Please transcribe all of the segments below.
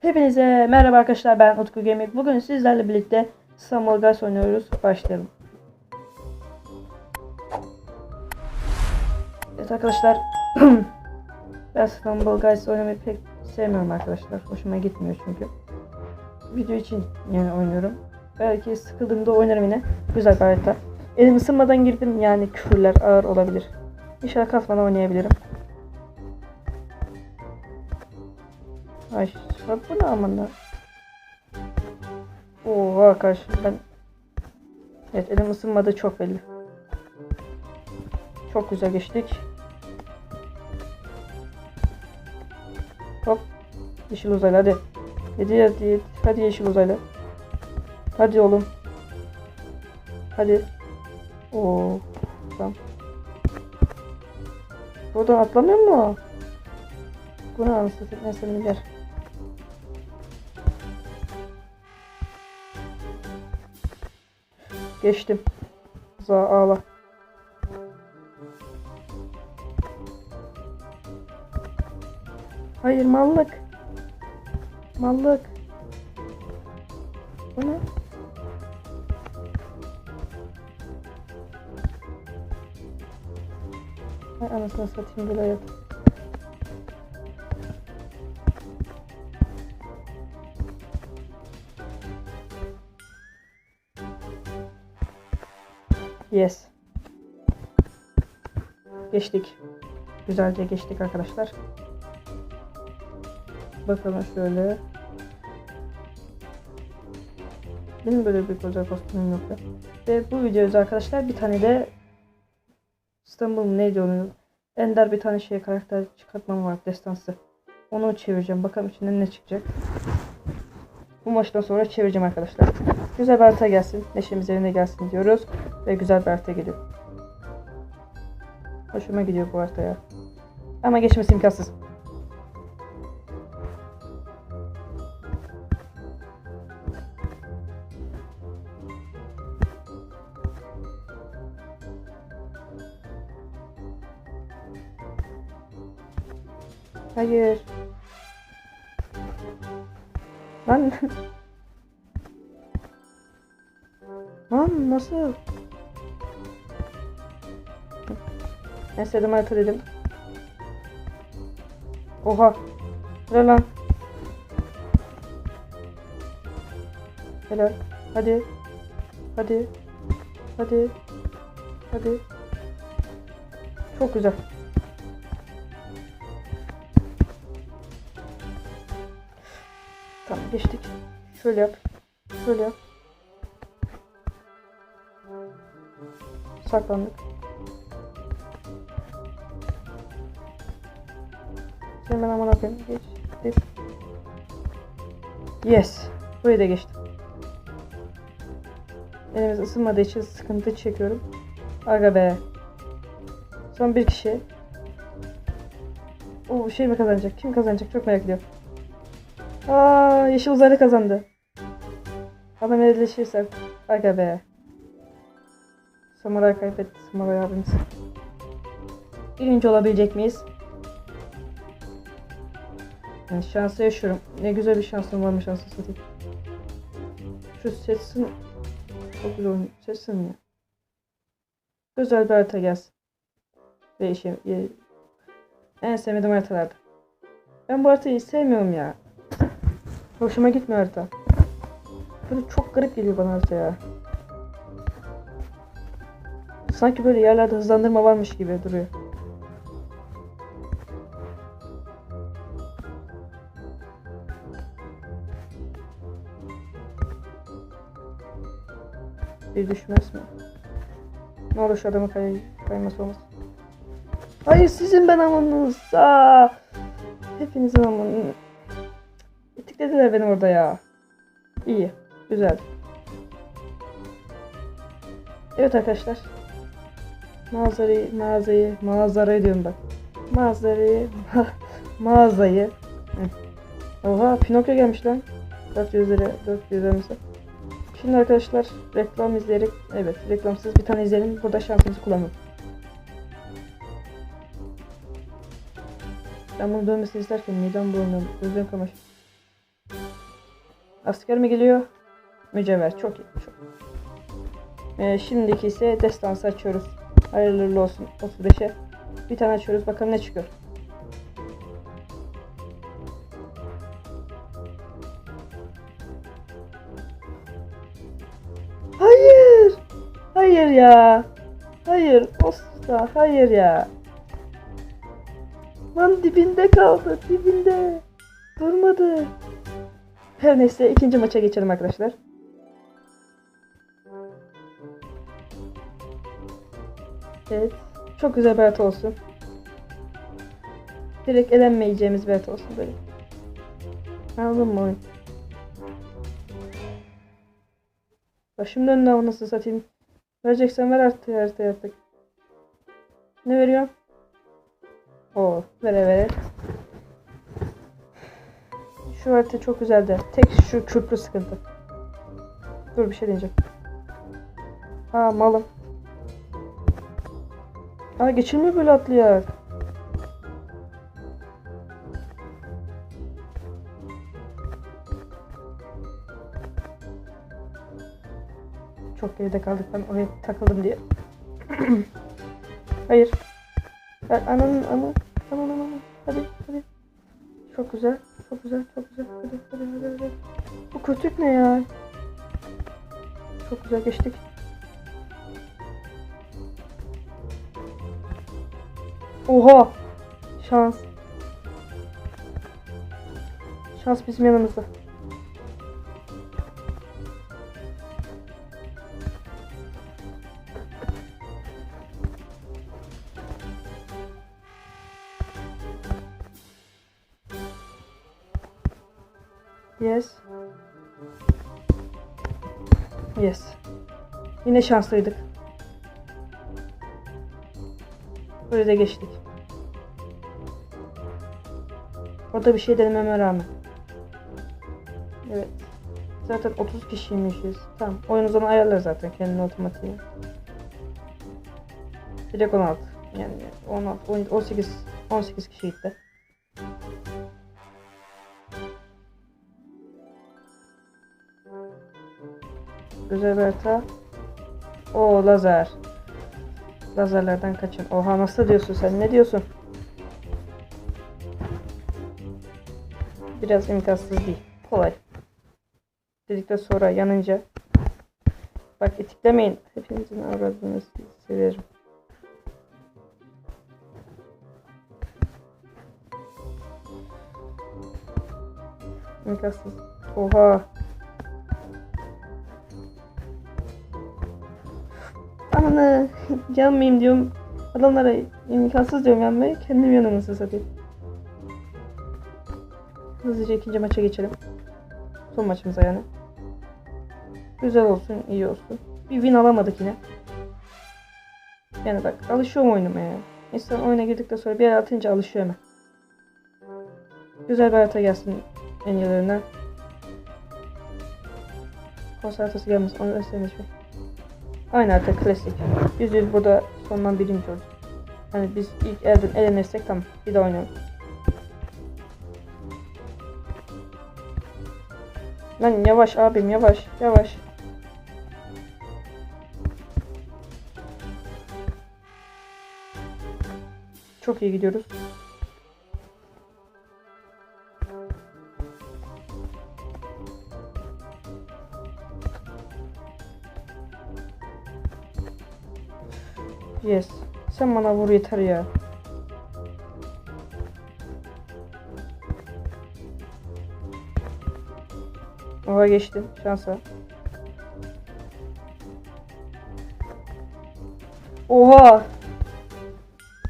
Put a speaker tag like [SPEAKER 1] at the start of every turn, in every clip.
[SPEAKER 1] Hepinize merhaba arkadaşlar ben Utku Gemik. Bugün sizlerle birlikte Samuel Guys oynuyoruz. Başlayalım. Evet arkadaşlar ben Guys oynamayı pek sevmiyorum arkadaşlar. Hoşuma gitmiyor çünkü. Video için yani oynuyorum. Belki sıkıldığımda oynarım yine. Güzel bir. Elim ısınmadan girdim yani küfürler ağır olabilir. İnşallah kasmadan oynayabilirim. Ay bak bu ne amına. Oha karşı ben. Evet elim ısınmadı çok belli. Çok güzel geçtik. Hop. Yeşil uzaylı hadi. Hadi hadi hadi yeşil uzaylı. Hadi oğlum. Hadi. Oo. Tamam. Buradan atlamıyor mu? Bu ne anasını satayım neyse Geçtim. Za ağla. Hayır mallık. Mallık. Bu ne? Hay anasını satayım böyle hayat. Yes. Geçtik. Güzelce geçtik arkadaşlar. Bakalım şöyle. Benim böyle bir özel kostümüm yok ya. Ve bu videoda arkadaşlar bir tane de İstanbul neydi onun? Ender bir tane şey karakter çıkartmam var destansı. Onu çevireceğim. Bakalım içinden ne çıkacak. Bu maçtan sonra çevireceğim arkadaşlar. Güzel bir gelsin. Neşemiz yerine gelsin diyoruz. Ve güzel bir harita geliyor. Hoşuma gidiyor bu harita. Ama geçmesi imkansız. Hayır. Lan. Lan nasıl? Neyse dedim harita dedim. Oha. Ne lan? Helal. Hadi. Hadi. Hadi. Hadi. Çok güzel. Tamam geçtik. Şöyle yap. Şöyle yap. Saklandık. Şimdi ben aman akıyım. Geçtik. Yes. Burayı da geçtim. Elimiz ısınmadığı için sıkıntı çekiyorum. Aga be. Son bir kişi. O şey mi kazanacak? Kim kazanacak? Çok merak ediyorum. Aa, yeşil uzaylı kazandı. Ama netleşirse. Aga be. Samuray kaybetti. Samuray abimiz. Birinci olabilecek miyiz? Yani şansı yaşıyorum. Ne güzel bir şansım varmış şansı satayım. Şu sesin çok güzel oynuyor. Sesin ya. Güzel bir harita gelsin. Ve işe, e, en sevmediğim haritalardı. Ben bu haritayı sevmiyorum ya. Hoşuma gitmiyor harita. Böyle çok garip geliyor bana harita ya. Sanki böyle yerlerde hızlandırma varmış gibi duruyor. Bir düşmez mi? Ne olur şu adamın kay kayması olmasın. Hayır sizin ben amanınız. Aa, hepinizin amanınız. Etiklediler beni orada ya. İyi. Güzel. Evet arkadaşlar. Mağazayı, mağazayı, mağazayı diyorum bak. Mağazayı, ma mağazayı. Oha Pinokyo gelmiş lan. 400 lira, 400 liramıza. Şimdi arkadaşlar reklam izleyerek, evet reklamsız bir tane izleyelim. Burada şansımızı kullanalım. Ben bunu dönmesini isterken midem bulanıyor. Gözlerim kamaşıyor. Asker mi geliyor? Mücevher. Çok iyi. Çok. Ee, şimdiki ise destansı açıyoruz. Hayırlı olsun 35'e. Bir tane açıyoruz. Bakalım ne çıkıyor. Hayır. Hayır ya. Hayır. Usta. Hayır ya. Lan dibinde kaldı. Dibinde. Durmadı. Her neyse ikinci maça geçelim arkadaşlar. Evet. Çok güzel bir harita olsun. Direkt elenmeyeceğimiz bir harita olsun böyle. Anladın mı oyun? Başım döndü ama nasıl satayım. Vereceksen ver artık haritayı artık. Ne veriyor? Oo, vere vere. Şu harita çok güzeldi. Tek şu köprü sıkıntı. Dur bir şey diyeceğim. Aa malım. Aa geçilmiyor böyle atlayarak. Çok geride kaldık ben oraya takıldım diye. Hayır. Ben ananın ana aman aman. Hadi hadi. Çok güzel. Çok güzel. Çok güzel. Hadi hadi hadi. hadi. Bu kötülük ne ya? Çok güzel geçtik. Oha! Şans. Şans bizim yanımızda. Yes. Yes. Yine şanslıydık. Böyle geçtik. Orada bir şey denememe rağmen. Evet. Zaten 30 kişiymişiz. Tamam. Oyun o zaman ayarlar zaten kendini otomatiğe. Direkt 16. Yani 16, 17, 18, 18 kişi gitti. Güzel bir. O lazer. Lazerlerden kaçın. Oha nasıl diyorsun sen? Ne diyorsun? Biraz imkansız değil. Kolay. Dedikten sonra yanınca. Bak etiklemeyin. Hepinizin aradığını severim. İmkansız. Oha. Ananı yanmayayım diyorum. Adamlara imkansız diyorum yanmayı. Kendim yanımı satayım. Hızlıca ikinci maça geçelim. Son maçımıza yani. Güzel olsun, iyi olsun. Bir win alamadık yine. Yani bak alışıyorum oynamaya. İnsan oyuna girdikten sonra bir yer atınca alışıyor hemen. Güzel bir harita gelsin en iyilerine. Konser haritası gelmesin. Onu göstermiş mi? Aynı harita klasik. Yüz yüz burada sondan birinci oldu. Hani biz ilk elden elenirsek tamam. Bir de oynayalım. Lan yavaş abim yavaş yavaş. Çok iyi gidiyoruz. Yes. Sen bana vur yeter ya. Oha geçtim şansa. Oha.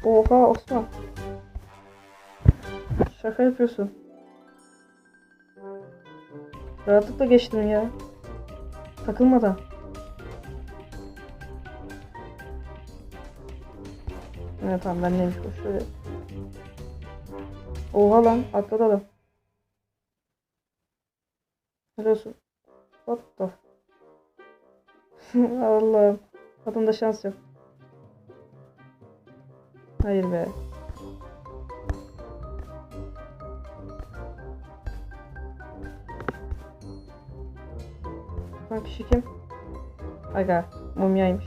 [SPEAKER 1] Oha Osman. Şaka yapıyorsun. Rahatlıkla geçtim ya. Takılmadan. Evet tamam ben neymiş o şöyle. Oha lan atladı adam. Olsun. What the? Allah'ım. Adamda şans yok. Hayır be. yapan kişi kim? Aga mumyaymış.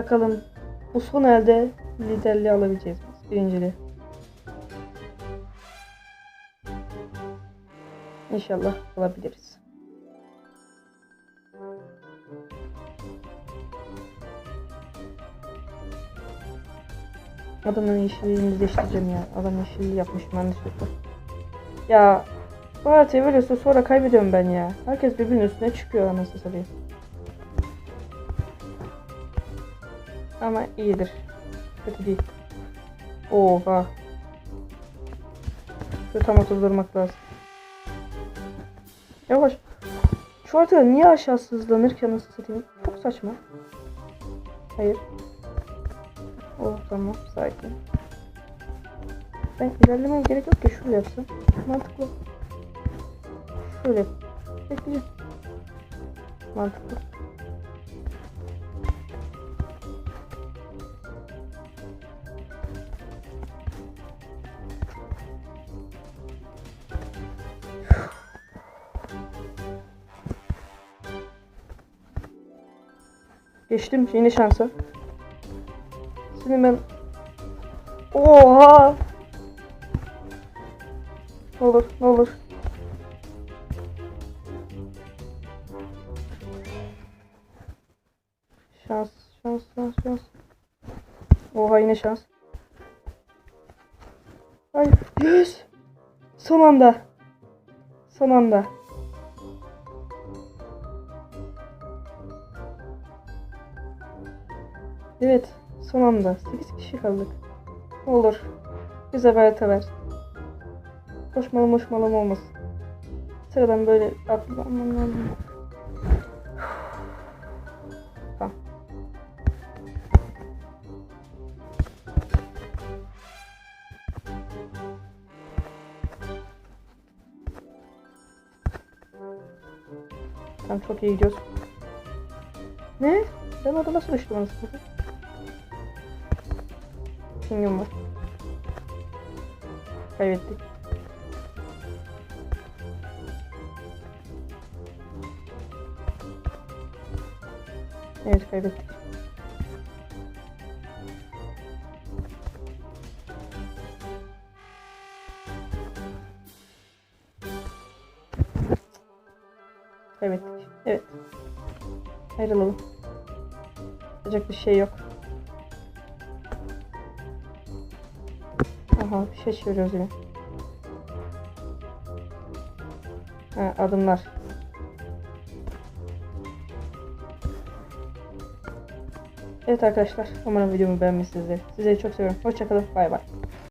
[SPEAKER 1] Bakalım bu son elde liderliği alabileceğiz biz. Birinciliği. İnşallah alabiliriz. Adamın yeşilliğini değiştireceğim ya. Adam yeşilliği yapmış yanlışlıkla. Ya bu haritayı veriyorsa sonra kaybediyorum ben ya. Herkes birbirinin üstüne çıkıyor anasını satayım. Ama iyidir. Kötü değil. Oha. Şöyle tam oturdurmak lazım. Yavaş. Şu haritada niye aşağısı hızlanır ki anasını satayım? Çok saçma. Hayır. Oh tamam sakin. Ben ilerlemeye gerek yok ki şöyle yapsam. Mantıklı. Şöyle. Bekleyeceğim. Mantıklı. Geçtim yeni şansa. Şimdi ben Oha! Ne olur, ne olur. Şans, şans, şans, şans. Oha yine şans. Hayır, yes! Son anda. Son anda. Evet, son anda. 8 kişi kaldık. Ne olur. Bir harita ver. Koşmalı moşmalı olmasın. Sıradan böyle atlamam lazım. Tamam. Tamam çok iyi gidiyoruz. Ne? Ben orada nasıl düştüm anasını Pingim var. Kaybettik. Evet kaybettik. Kaybettik. Evet. Ayrılalım. Yapacak bir şey yok. Aha çeviriyoruz yine. Ha, adımlar. Evet arkadaşlar umarım videomu beğenmişsinizdir. Sizleri çok seviyorum. Hoşçakalın. Bay bay.